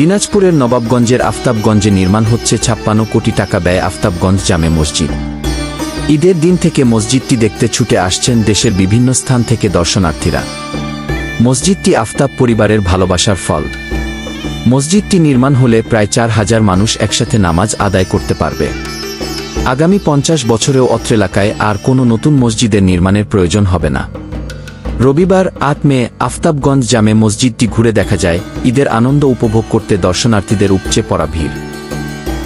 দিনাজপুরের নবাবগঞ্জের আফতাবগঞ্জে নির্মাণ হচ্ছে ছাপ্পান্ন কোটি টাকা ব্যয় আফতাবগঞ্জ জামে মসজিদ। ঈদের দিন থেকে মসজিদটি দেখতে ছুটে আসছেন দেশের বিভিন্ন স্থান থেকে দর্শনার্থীরা। মসজিদটি আফতাব পরিবারের ভালোবাসার ফল। মসজিদটি নির্মাণ হলে প্রায় চার হাজার মানুষ একসাথে নামাজ আদায় করতে পারবে। আগামী পঞ্চাশ বছরেও অত্র এলাকায় আর কোনো নতুন মসজিদের নির্মাণের প্রয়োজন হবে না। রবিবার আট আফতাবগঞ্জ জামে মসজিদটি ঘুরে দেখা যায়। ঈদের আনন্দ উপভোগ করতে দর্শনার্থীদের উপচে পড়া ভিড়।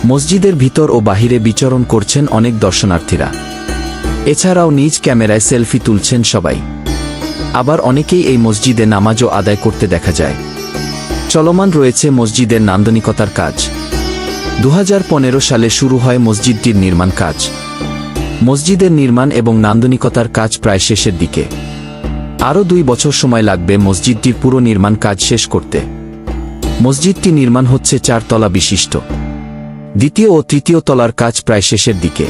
মসজিদের ভিতর ও বাহিরে বিচরণ করছেন অনেক দর্শনার্থীরা। এছাড়াও নিজ ক্যামেরায় সেলফি তুলছেন সবাই। আবার অনেকেই এই মসজিদে নামাজও আদায় করতে দেখা যায়। চলমান রয়েছে মসজিদের নান্দনিকতার কাজ। দু হাজার পনেরো সালে শুরু হয় মসজিদটির নির্মাণ কাজ। মসজিদের নির্মাণ এবং নান্দনিকতার কাজ প্রায় শেষের দিকে। আরও দুই বছর সময় লাগবে মসজিদটির পুরো নির্মাণ কাজ শেষ করতে। মসজিদটি নির্মাণ হচ্ছে চারতলা বিশিষ্ট। দ্বিতীয় ও তৃতীয় তলার কাজ প্রায় শেষের দিকে।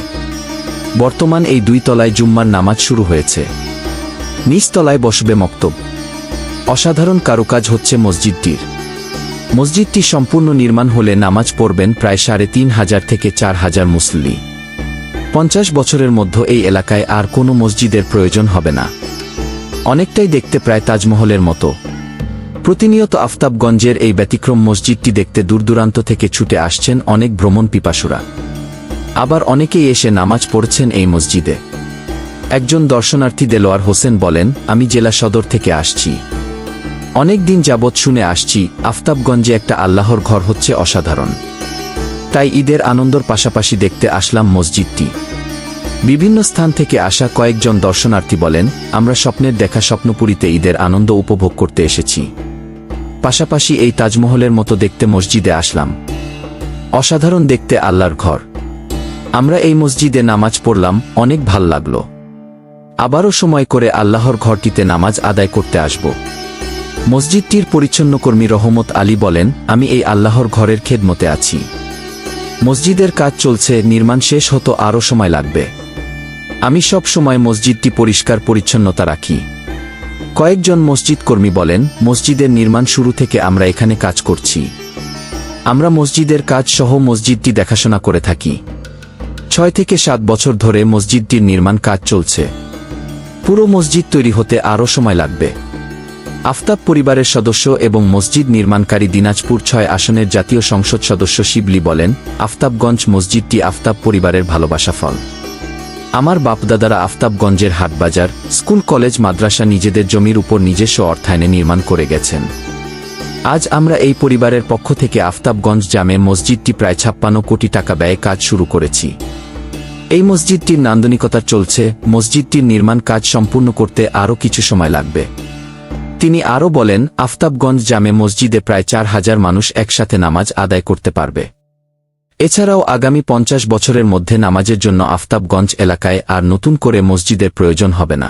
বর্তমান এই দুই তলায় জুম্মার নামাজ শুরু হয়েছে। নিচতলায় বসবে মক্তব। অসাধারণ কারুকাজ হচ্ছে মসজিদটির। মসজিদটি সম্পূর্ণ নির্মাণ হলে নামাজ পড়বেন প্রায় সাড়ে তিন হাজার থেকে চার হাজার মুসল্লি। পঞ্চাশ বছরের মধ্যে এই এলাকায় আর কোনো মসজিদের প্রয়োজন হবে না। অনেকটাই দেখতে প্রায় তাজমহলের মতো। প্রতিনিয়ত আফতাবগঞ্জের এই ব্যতিক্রম মসজিদটি দেখতে দূরদূরান্ত থেকে ছুটে আসছেন অনেক ভ্রমণ পিপাসুরা। আবার অনেকেই এসে নামাজ পড়ছেন এই মসজিদে। একজন দর্শনার্থী দেলোয়ার হোসেন বলেন, আমি জেলা সদর থেকে আসছি। অনেক দিন যাবৎ শুনে আসছি, আফতাবগঞ্জে একটা আল্লাহর ঘর হচ্ছে অসাধারণ। তাই ঈদের আনন্দর পাশাপাশি দেখতে আসলাম মসজিদটি। বিভিন্ন স্থান থেকে আসা কয়েকজন দর্শনার্থী বলেন, আমরা স্বপ্নের দেখা স্বপ্নপুরীতে ঈদের আনন্দ উপভোগ করতে এসেছি। পাশাপাশি এই তাজমহলের মতো দেখতে মসজিদে আসলাম। অসাধারণ দেখতে আল্লাহর ঘর। আমরা এই মসজিদে নামাজ পড়লাম, অনেক ভালো লাগল। আবারও সময় করে আল্লাহর ঘরটিতে নামাজ আদায় করতে আসব। মসজিদটির পরিচ্ছন্ন কর্মী রহমত আলী বলেন, আমি এই আল্লাহর ঘরের খেদমতে আছি। মসজিদের কাজ চলছে, নির্মাণ শেষ হতো, আরও সময় লাগবে। আমি সব সময় মসজিদটি পরিষ্কার পরিচ্ছন্নতা রাখি। কয়েকজন মসজিদ কর্মী বলেন, মসজিদের নির্মাণ শুরু থেকে আমরা এখানে কাজ করছি। আমরা মসজিদের কাজ সহ মসজিদটি দেখাশোনা করে থাকি। ছয় থেকে সাত বছর ধরে মসজিদটির নির্মাণ কাজ চলছে। পুরো মসজিদ তৈরি হতে আরও সময় লাগবে। আফতাব পরিবারের সদস্য এবং মসজিদ নির্মাণকারী দিনাজপুর ছয় আসনের জাতীয় সংসদ সদস্য শিবলি বলেন, আফতাবগঞ্জ মসজিদটি আফতাব পরিবারের ভালোবাসা ফল। আমার বাপদাদারা আফতাবগঞ্জের হাটবাজার, স্কুল, কলেজ, মাদ্রাসা নিজেদের জমির উপর নিজস্ব অর্থায়নে নির্মাণ করে গেছেন। আজ আমরা এই পরিবারের পক্ষ থেকে আফতাবগঞ্জ জামে মসজিদটি প্রায় ছাপ্পান্ন কোটি টাকা ব্যয়ে কাজ শুরু করেছি। এই মসজিদটির নান্দনিকতা চলছে, মসজিদটির নির্মাণ কাজ সম্পূর্ণ করতে আরও কিছু সময় লাগবে। তিনি আরও বলেন, আফতাবগঞ্জ জামে মসজিদে প্রায় চার হাজার মানুষ একসাথে নামাজ আদায় করতে পারবে। এছাড়াও আগামী পঞ্চাশ বছরের মধ্যে নামাজের জন্য আফতাবগঞ্জ এলাকায় আর নতুন করে মসজিদের প্রয়োজন হবে না।